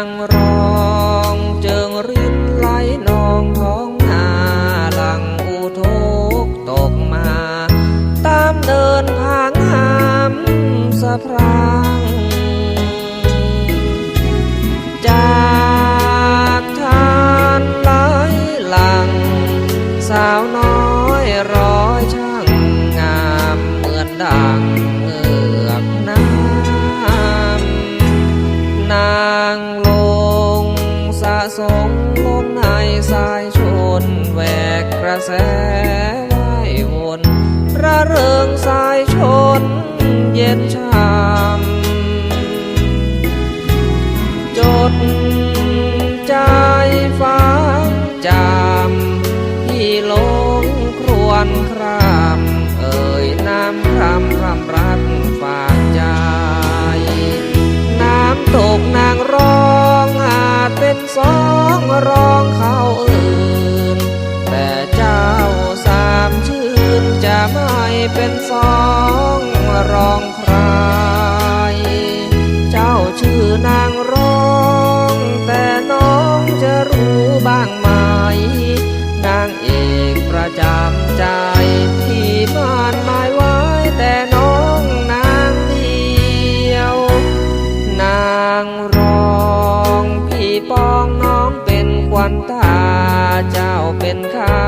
างรองเจิงรินไหลนองท้องนาหลังอุทกตกมา ตามเดินผางหามสะพรางจากทานไหลหลัง สาวน้อยร มลมในสายชนแหวกกระแสไหววนระเริงสาย เป็นสองรองใคร เจ้าชื่อนางร้องแต่น้องจะรู้บ้างไหม นางเอกประจำใจที่ม่านหมายไว้แต่น้องนางเดียว นางรองพี่ปองน้องเป็นควันตาเจ้าเป็นข้า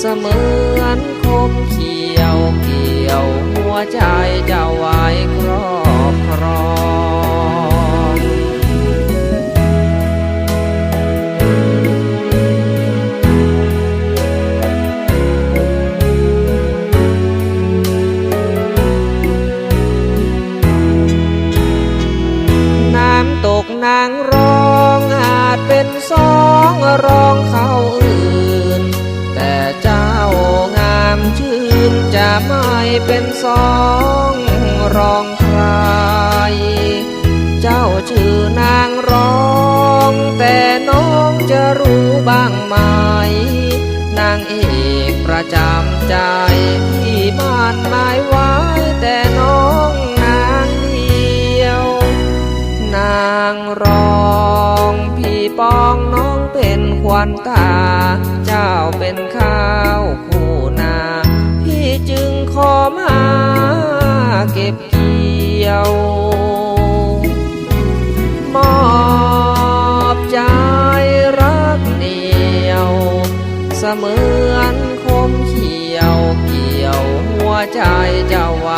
เสมือนคมเขียวเกี่ยวหัวใจเจ้าไว้ ไม่เป็นสองรองใคร เจ้าชื่อนางร้อง แต่น้องจะรู้บ้างไหม นางเอกประจำใจพี่ม่านหมายไว้แต่น้องนางเดียว นางร้องพี่ปองน้องเป็นควันตา เจ้าเป็นข้าวคู่นา อมาเก็บเกี่ยวมอบใจรักเดียว เสมือนคมเขียวเกี่ยวหัวใจเจ้าไว้